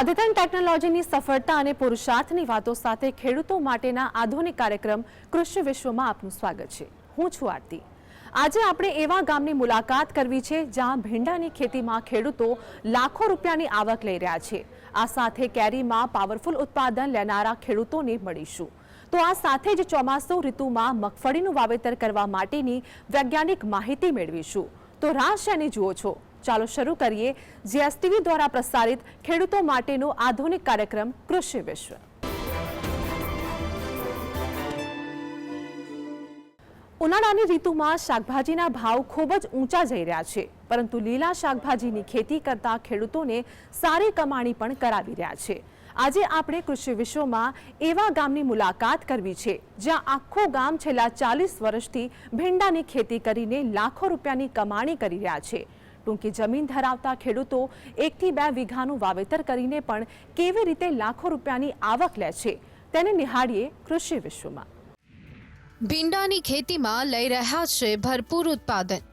અદ્યતન ટેકનોલોજીની સફળતા અને પુરુષાર્થની વાતો સાથે ખેડૂતો માટેના આધુનિક કાર્યક્રમ કૃષિ વિશ્વમાં આપનું સ્વાગત છે. હું છું આરતી. આજે આપણે એવા ગામની મુલાકાત કરવી છે જ્યાં ભીંડાની ખેતીમાં ખેડૂતો લાખો રૂપિયાની આવક લઈ રહ્યા છે. આ સાથે કેરીમાં પાવરફુલ ઉત્પાદન લેનારા ખેડૂતોને મળીશું. તો આ સાથે જ ચોમાસુ ઋતુમાં મગફળીનું વાવેતર કરવા માટેની વૈજ્ઞાનિક માહિતી મેળવીશું. તો રાહ શેની જુઓ છો ચાલો શરૂ કરીએ જીએસટીવી દ્વારા પ્રસારિત ખેડૂતો માટેનો આધુનિક કાર્યક્રમ કૃષિ વિશ્વ. ઉનાળાની ઋતુમાં શાકભાજીના ભાવ ખૂબ જ ઊંચા જઈ રહ્યા છે, પરંતુ લીલા શાકભાજીની ખેતી કરતા ખેડૂતોને સારી કમાણી પણ કરાવી રહ્યા છે. આજે આપણે કૃષિ વિશ્વમાં એવા ગામની મુલાકાત કરવી છે, જ્યાં આખું ગામ છેલ્લા ચાલીસ વર્ષથી ભીંડાની ખેતી કરીને લાખો રૂપિયાની કમાણી કરી રહ્યા છે. ટૂંકી જમીન ધરાવતા ખેડૂતો એકથી બે વીઘાનું વાવેતર કરીને પણ કેવી રીતે લાખો રૂપિયાની આવક લે છે, તેને નિહાળીએ કૃષિ વિશ્વમાં. ભીંડાની ખેતીમાં લઈ રહ્યા છે ભરપૂર ઉત્પાદન.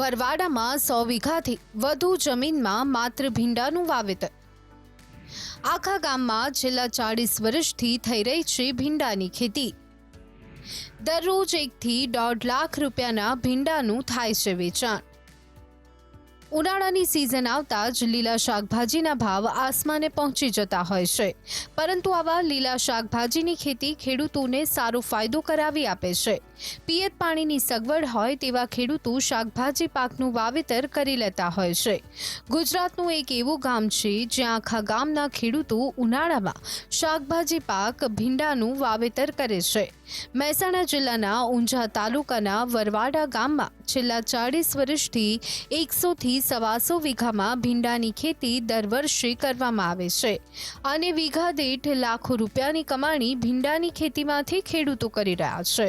વરવાડામાં સો વીઘાથી વધુ જમીનમાં માત્ર ભીંડાનું વાવેતર. આખા ગામમાં છેલ્લા ચાળીસ વર્ષથી થઈ રહી છે ભીંડાની ખેતી. દરરોજ એકથી દોઢ લાખ રૂપિયાના ભીંડાનું થાય છે વેચાણ. ઉનાળાની સિઝન આવતા જ લીલા શાકભાજીના ભાવ આસમાને પહોંચી જતા હોય છે. પરંતુ આવા લીલા શાકભાજીની ખેતી ખેડૂતોને સારો ફાયદો કરાવી આપે છે. પિયત પાણીની સગવડ હોય તેવા ખેડૂતો શાકભાજી પાકનું વાવેતર કરી લેતા હોય છે. ગુજરાતનું એક એવું ગામ છે, જ્યાં આખા ગામના ખેડૂતો ઉનાળામાં શાકભાજી પાક, ભીંડાનું વાવેતર કરે છે. મહેસાણા જિલ્લાના ઊંઝા તાલુકાના વરવાડા ગામમાં છેલ્લા ચાળીસ વર્ષથી એકસોથી સવાસો વીઘામાં ભીંડાની ખેતી દર વર્ષે કરવામાં આવે છે. અને વીઘા દીઠ લાખો રૂપિયાની કમાણી ભીંડાની ખેતીમાંથી ખેડૂતો કરી રહ્યા છે.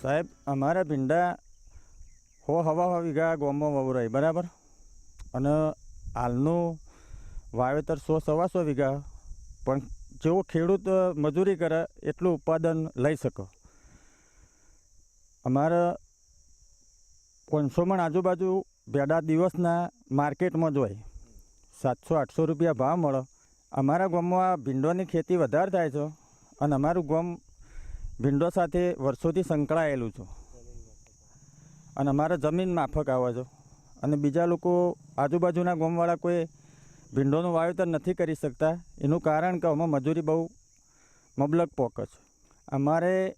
સાહેબ, અમારા ભીંડા હો હવા હવા વીઘા ગોમમાં વવરાય બરાબર? અને હાલનું વાવેતર સો સવાસો વીઘા, પણ જેવો ખેડૂત મજૂરી કરે, એટલું ઉત્પાદન લઈ શકો. અમારે પાંચસો આજુબાજુ ભેડા દિવસના માર્કેટમાં જ સાતસો, આઠસો રૂપિયા ભાવ મળે. અમારા ગામમાં ભીંડોની ખેતી વધારે થાય છે અને અમારું ગામ ભીંડો સાથે વર્ષોથી સંકળાયેલું છું. અને અમારે જમીન માફક આવે છે. અને બીજા લોકો આજુબાજુના ગામવાળા કોઈ ભીંડોનું વાવેતર નથી કરી શકતા. એનું કારણ કે અમે મજૂરી બહુ મબલક પોક છે. અમારે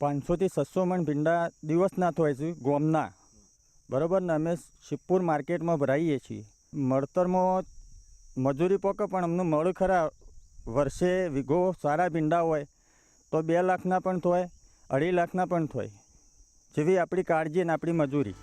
પાંચસોથી છસો મણ ભીંડા દિવસના થાય છે ગોમના. બરાબર ને અમે શિવપુર માર્કેટમાં ભરાઈએ છીએ. મળતરમાં મજૂરી પોકે પણ અમને મળ ખરા વર્ષે વીઘો સારા ભીંડા હોય તો બે લાખના પણ થોય, અઢી લાખના પણ થોય. જેવી આપણી કાળજી અને આપણી મજૂરી.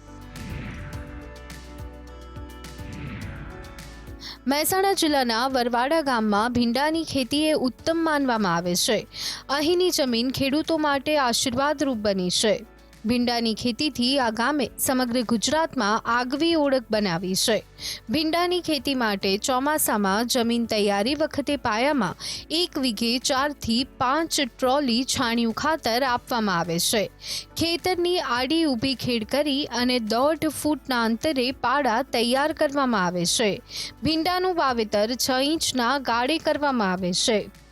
મહેસાણા જિલ્લાના વરવાડા ગામમાં ભીંડાની ખેતી એ ઉત્તમ માનવામાં આવે છે. અહીંની જમીન ખેડૂતો માટે આશીર્વાદરૂપ બની છે. ભીંડાની ખેતીથી આ ગામે સમગ્ર ગુજરાતમાં આગવી ઓળખ બનાવી છે. ભીંડાની ખેતી માટે ચોમાસામાં જમીન તૈયારી વખતે પાયામાં એક વીઘે ચારથી પાંચ ટ્રોલી છાણિયું ખાતર આપવામાં આવે છે. ખેતરની આડી ઊભી ખેડ કરી અને દોઢ ફૂટના અંતરે પાડા તૈયાર કરવામાં આવે છે. ભીંડાનું વાવેતર છ ઇંચના ગાળે કરવામાં આવે છે.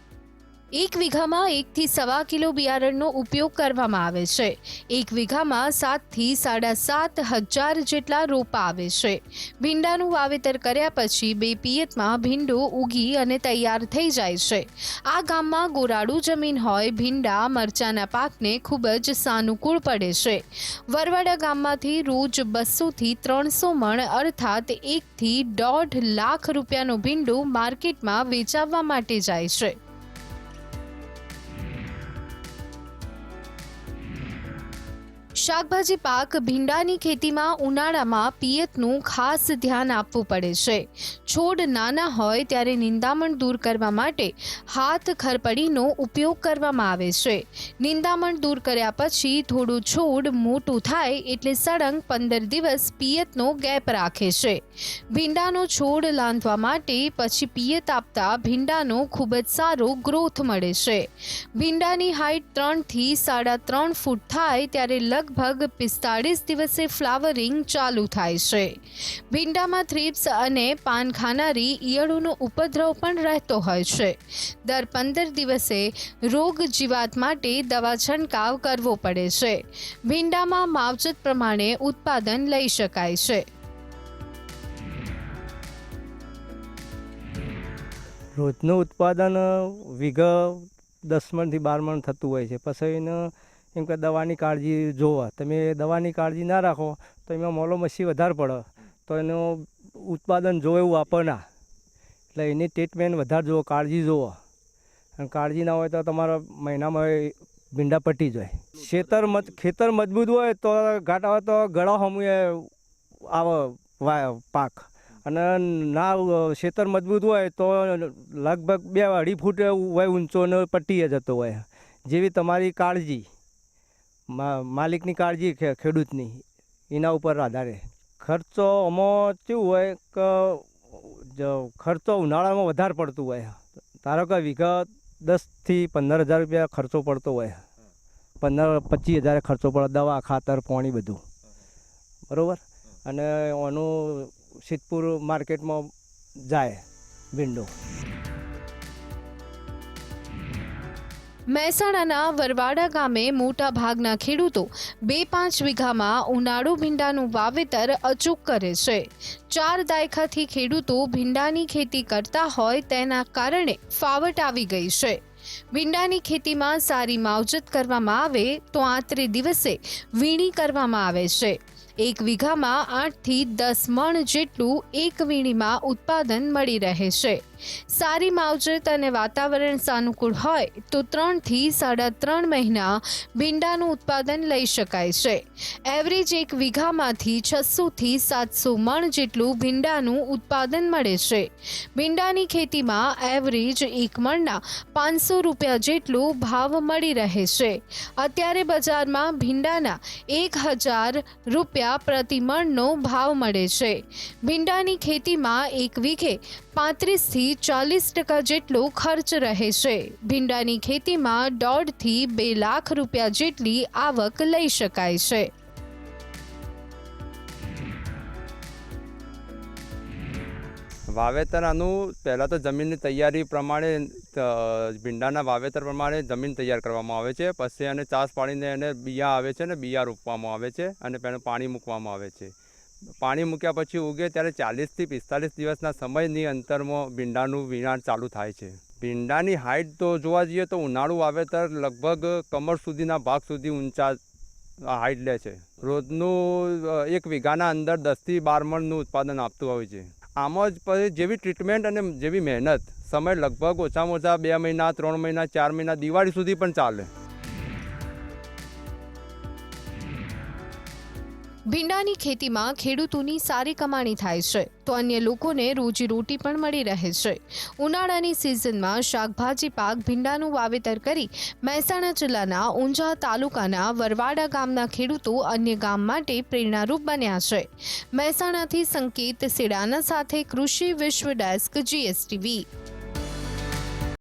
એક વીઘામાં એકથી સવા કિલો બિયારણનો ઉપયોગ કરવામાં આવે છે. એક વીઘામાં સાતથી સાડા સાત હજાર જેટલા રોપા આવે છે. ભીંડાનું વાવેતર કર્યા પછી બે પિયતમાં ભીંડો ઉગી અને તૈયાર થઈ જાય છે. આ ગામમાં ગોરાડું જમીન હોય, ભીંડા, મરચાના પાકને ખૂબ જ સાનુકૂળ પડે છે. વરવાડા ગામમાંથી રોજ બસોથી ત્રણસો મણ અર્થાત એકથી દોઢ લાખ રૂપિયાનો ભીંડો માર્કેટમાં વેચાવવા માટે જાય છે. શાકભાજી પાક ભીંડાની ખેતીમાં ઉનાળામાં પિયતનું ખાસ ધ્યાન આપવું પડે છે. છોડ નાના હોય ત્યારે નિંદામણ દૂર કરવા માટે હાથ ખરપડીનો ઉપયોગ કરવામાં આવે છે. નિંદામણ દૂર કર્યા પછી થોડું છોડ મોટું થાય એટલે સળંગ પંદર દિવસ પિયતનો ગેપ રાખે છે. ભીંડાનો છોડ લાંધવા માટે પછી પિયત આપતા ભીંડાનો ખૂબ જ સારો ગ્રોથ મળે છે. ભીંડાની હાઈટ ત્રણથી સાડા ત્રણ ફૂટ થાય ત્યારે લગભગ લગભગ પિસ્તાળીસ દિવસે ફ્લાવરિંગ ચાલુ થાય છે. ભીંડામાં થ્રીપ્સ અને પાન ખાનારી ઈયળોનો ઉપદ્રવ પણ રહેતો હોય છે. દર પંદર દિવસે રોગ જીવાત માટે દવા છંટકાવ કરવો પડે છે. ભીંડામાં માવજત પ્રમાણે ઉત્પાદન લઈ શકાય છે. રોજનું ઉત્પાદન વિઘ દસ મણથી બાર મણ થતું હોય છે. પછી એને એમ કે દવાની કાળજી જોવા. તમે દવાની કાળજી ના રાખો, તો એમાં મોલો મચ્છી વધારે પડે. તો એનું ઉત્પાદન જો એવું આપવાના એટલે એની ટ્રીટમેન્ટ વધારે જુઓ કાળજી જુઓ અને કાળજી ના હોય તો તમારા મહિનામાં ભીંડા પટી જાય. ખેતર ખેતર મજબૂત હોય તો ઘાટ આવે તો ગળા હમુએ આવે પાક. અને ના ખેતર મજબૂત હોય તો લગભગ બે અઢી ફૂટ હોય ઊંચો ને પટ્ટીએ જતો હોય. જેવી તમારી કાળજી. માલિકની કાળજી ખેડૂતની, એના ઉપર આધારે. ખર્ચો આમાં કેવું હોય કે ખર્ચો ઉનાળામાં વધારે પડતું હોય. ધારો કે વીઘા દસથી પંદર હજાર રૂપિયા ખર્ચો પડતો હોય. પંદર, પચીસ હજાર ખર્ચો પડે, દવા, ખાતર, પાણી બધું. બરાબર? અને આનું સિદ્ધપુર માર્કેટમાં જાય ભીંડો મહેસાણાના વરવાડા ગામે મોટા ભાગના ખેડૂતો બે પાંચ વીઘામાં ઉનાળુ ભીંડાનું વાવેતર અચૂક કરે છે. ચાર દાયકાથી ખેડૂતો ભીંડાની ખેતી કરતા હોય તેના કારણે ફાવટ આવી ગઈ છે. ભીંડાની ખેતીમાં સારી માવજત કરવામાં આવે તો આત્રે દિવસે વીણી કરવામાં આવે છે. એક વીઘામાં આઠથી દસ મણ જેટલું એક વીણીમાં ઉત્પાદન મળી રહે છે. સારી માવજત અને વાતાવરણ સાનુકૂળ હોય તો ત્રણથી સાડા ત્રણ મહિના ભીંડાનું ઉત્પાદન લઈ શકાય છે. એવરેજ એક વીઘામાંથી છસોથી સાતસો મણ જેટલું ભીંડાનું ઉત્પાદન મળે છે. ભીંડાની ખેતીમાં એવરેજ એક મણના પાંચસો રૂપિયા જેટલો ભાવ મળી રહે છે. અત્યારે બજારમાં ભીંડાના એક હજાર રૂપિયા પ્રતિ મણનો ભાવ મળે છે. ભીંડાની ખેતીમાં એક વીઘે પાંત્રીસથી ચાલીસ ટકા જેટલો ખર્ચ રહે છે. ભીંડાની ખેતીમાં દોઢથી બે લાખ રૂપિયા જેટલી આવક લઈ શકાય છે. વાવેતર આનું પહેલાં તો જમીનની તૈયારી પ્રમાણે ભીંડાના વાવેતર પ્રમાણે જમીન તૈયાર કરવામાં આવે છે. પછી એને ચાસ પાડીને એને બિયા આવે છે ને બિયા રોપવામાં આવે છે અને પહેલાં પાણી મૂકવામાં આવે છે. પાણી મૂક્યા પછી ઉગે ત્યારે ચાલીસથી પિસ્તાલીસ દિવસના સમયની અંતરમાં ભીંડાનું વિણાણ ચાલુ થાય છે. ભીંડાની હાઇટ તો જોવા જઈએ તો ઉનાળું વાવેતર લગભગ કમર સુધીના ભાગ સુધી ઊંચા હાઇટ લે છે. રોજનું એક વીઘાના અંદર દસથી બાર મણનું ઉત્પાદન આપતું હોય છે. આમાં જ પછી જેવી ટ્રીટમેન્ટ અને જેવી મહેનત, સમય લગભગ ઓછામાં ઓછા બે મહિના, ત્રણ મહિના, ચાર મહિના દિવાળી સુધી પણ ચાલે. ભીંડાની ખેતીમાં ખેડૂતોની સારી કમાણી થાય છે, તો અન્ય લોકોને રોજીરોટી પણ મળી રહે છે. ઉનાળાની સિઝનમાં શાકભાજી, પાક, ભીંડાનું વાવેતર કરી મહેસાણા જિલ્લાના ઊંઝા તાલુકાના વરવાડા ગામના ખેડૂતો અન્ય ગામ માટે પ્રેરણારૂપ બન્યા છે. મહેસાણાથી સંકેત સેડાના સાથે કૃષિ વિશ્વ ડેસ્ક, જીએસટીવી.